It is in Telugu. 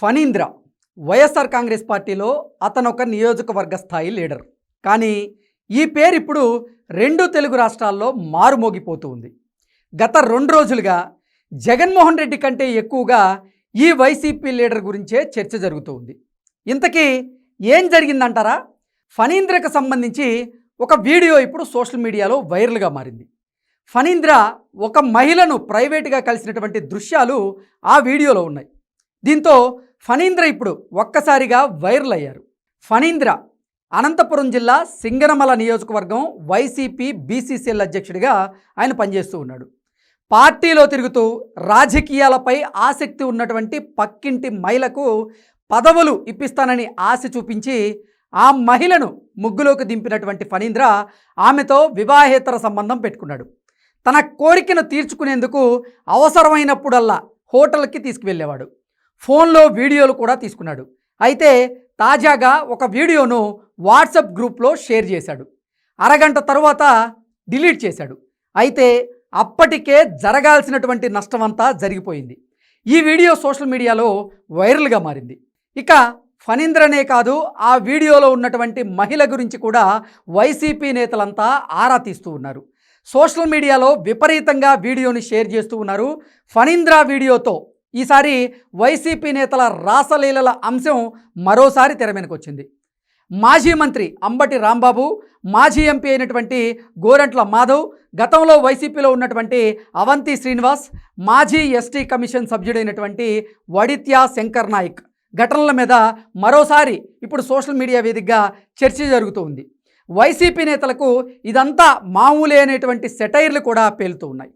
ఫణీంద్ర వైఎస్ఆర్ కాంగ్రెస్ పార్టీలో అతను ఒక నియోజకవర్గ స్థాయి లీడర్. కానీ ఈ పేరు ఇప్పుడు రెండు తెలుగు రాష్ట్రాల్లో మారుమోగిపోతూ ఉంది. గత రెండు రోజులుగా జగన్మోహన్ రెడ్డి కంటే ఎక్కువగా ఈ వైసీపీ లీడర్ గురించే చర్చ జరుగుతూ ఉంది. ఇంతకీ ఏం జరిగిందంటారా? ఫణీంద్రకు సంబంధించి ఒక వీడియో ఇప్పుడు సోషల్ మీడియాలో వైరల్గా మారింది. ఫణీంద్ర ఒక మహిళను ప్రైవేటుగా కలిసినటువంటి దృశ్యాలు ఆ వీడియోలో ఉన్నాయి. దీంతో ఫణీంద్ర ఇప్పుడు ఒక్కసారిగా వైరల్ అయ్యారు. ఫణీంద్ర అనంతపురం జిల్లా సింగనమల నియోజకవర్గం వైసీపీ బీసీసీఎల్ అధ్యక్షుడిగా ఆయన పనిచేస్తూ ఉన్నాడు. పార్టీలో తిరుగుతూ రాజకీయాలపై ఆసక్తి ఉన్నటువంటి పక్కింటి మహిళకు పదవులు ఇప్పిస్తానని ఆశ చూపించి ఆ మహిళను ముగ్గులోకి దింపినటువంటి ఫణీంద్ర ఆమెతో వివాహేతర సంబంధం పెట్టుకున్నాడు. తన కోరికను తీర్చుకునేందుకు అవసరమైనప్పుడల్లా హోటల్కి తీసుకువెళ్ళేవాడు. ఫోన్లో వీడియోలు కూడా తీసుకున్నాడు. అయితే తాజాగా ఒక వీడియోను వాట్సాప్ గ్రూప్లో షేర్ చేశాడు. అరగంట తరువాత డిలీట్ చేశాడు. అయితే అప్పటికే జరగాల్సినటువంటి నష్టమంతా జరిగిపోయింది. ఈ వీడియో సోషల్ మీడియాలో వైరల్గా మారింది. ఇక ఫణీంద్రనే కాదు ఆ వీడియోలో ఉన్నటువంటి మహిళ గురించి కూడా వైసీపీ నేతలంతా ఆరా తీస్తూ ఉన్నారు. సోషల్ మీడియాలో విపరీతంగా వీడియోని షేర్ చేస్తూ ఉన్నారు. ఫణీంద్ర వీడియోతో ఈసారి వైసీపీ నేతల రాసలీలల అంశం మరోసారి తెర వచ్చింది మాజీ మంత్రి అంబటి రాంబాబు మాజీ ఎంపీ అయినటువంటి గోరంట్ల మాధవ్ గతంలో వైసీపీలో ఉన్నటువంటి అవంతి శ్రీనివాస్ మాజీ ఎస్టీ కమిషన్ సభ్యుడైనటువంటి వడిత్యా శంకర్ నాయక్ ఘటనల మీద మరోసారి ఇప్పుడు సోషల్ మీడియా వేదికగా చర్చ జరుగుతూ ఉంది. వైసీపీ నేతలకు ఇదంతా మామూలే అనేటువంటి సెటైర్లు కూడా పేలుతూ ఉన్నాయి.